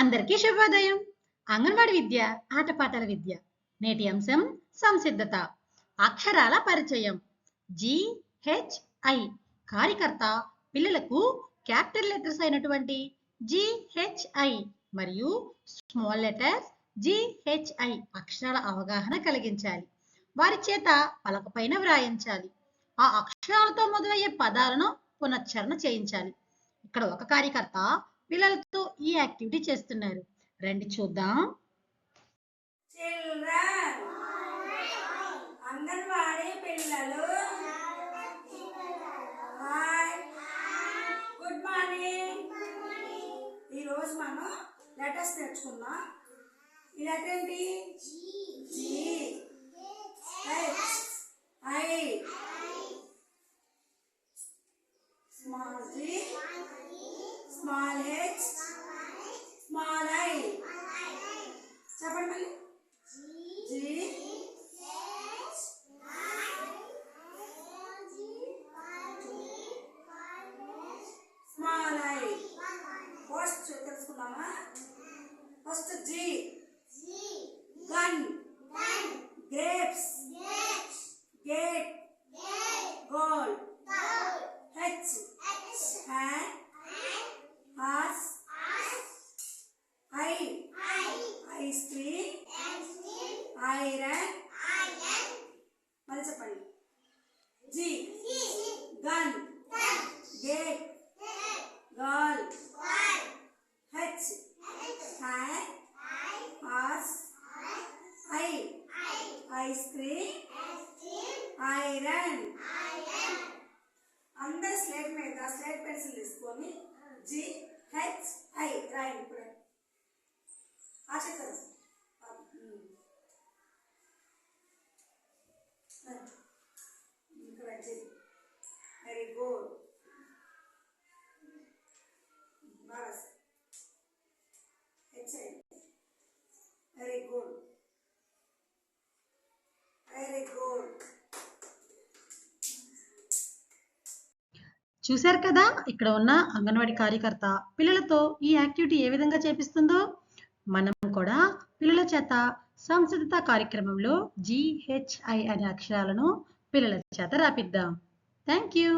అందరికీ శుభోదయం. అంగన్వాడి విద్య ఆటపాటల విద్య నేటి అంశం సంసిద్ధత అక్షరాల పరిచయం. జిహెచ్ఐ ఐ కార్యకర్త పిల్లలకు క్యాపిటల్ లెటర్స్ అయినటువంటి జిహెచ్ఐ మరియు స్మాల్ లెటర్స్ జిహెచ్ఐ అక్షరాల అవగాహన కలిగించాలి. వారి చేత పలకపైన వ్రాయించాలి. ఆ అక్షరాలతో మొదలయ్యే పదాలను పునశ్చరణ చేయించాలి. ఇక్కడ ఒక కార్యకర్త పిల్లలతో ఈ యాక్టివిటీ చేస్తున్నారు. రండి చూద్దాం. చిల్డ్రన్. అంగన్వాడీ పిల్లలు. హాయ్. Good morning. ఈరోజు మనం లెటర్స్ నేర్చుకుందాం. ఈ లెటర్ ఏంటి? G. H. I. Small G. Small H. Small I. చెప్పండి మళ్ళీ. జీ. Small I. ఫస్ట్ తెలుసుకుందామా? First G. Ice cream iron మళ్ళీ చెప్పండి G gun gate girl H hand horse I ice cream iron అందరు slate మీద slate pencil తీసుకొని G H I రాయండి ఇప్పుడే ఆశిస్తారు ఇక్కడ జి వెరీ గుడ్ బాగా H very good very good చూశారు కదా ఇక్కడ ఉన్న అంగన్వాడి కార్యకర్త పిల్లలతో ఈ యాక్టివిటీ ఏ విధంగా చేపిస్తుందో? మనం కూడా పిల్లల చేత సంసిద్ధత కార్యక్రమంలో జిహెచ్ఐ అనే అక్షరాలను పిల్లల చేత రాపిద్దాం. Thank you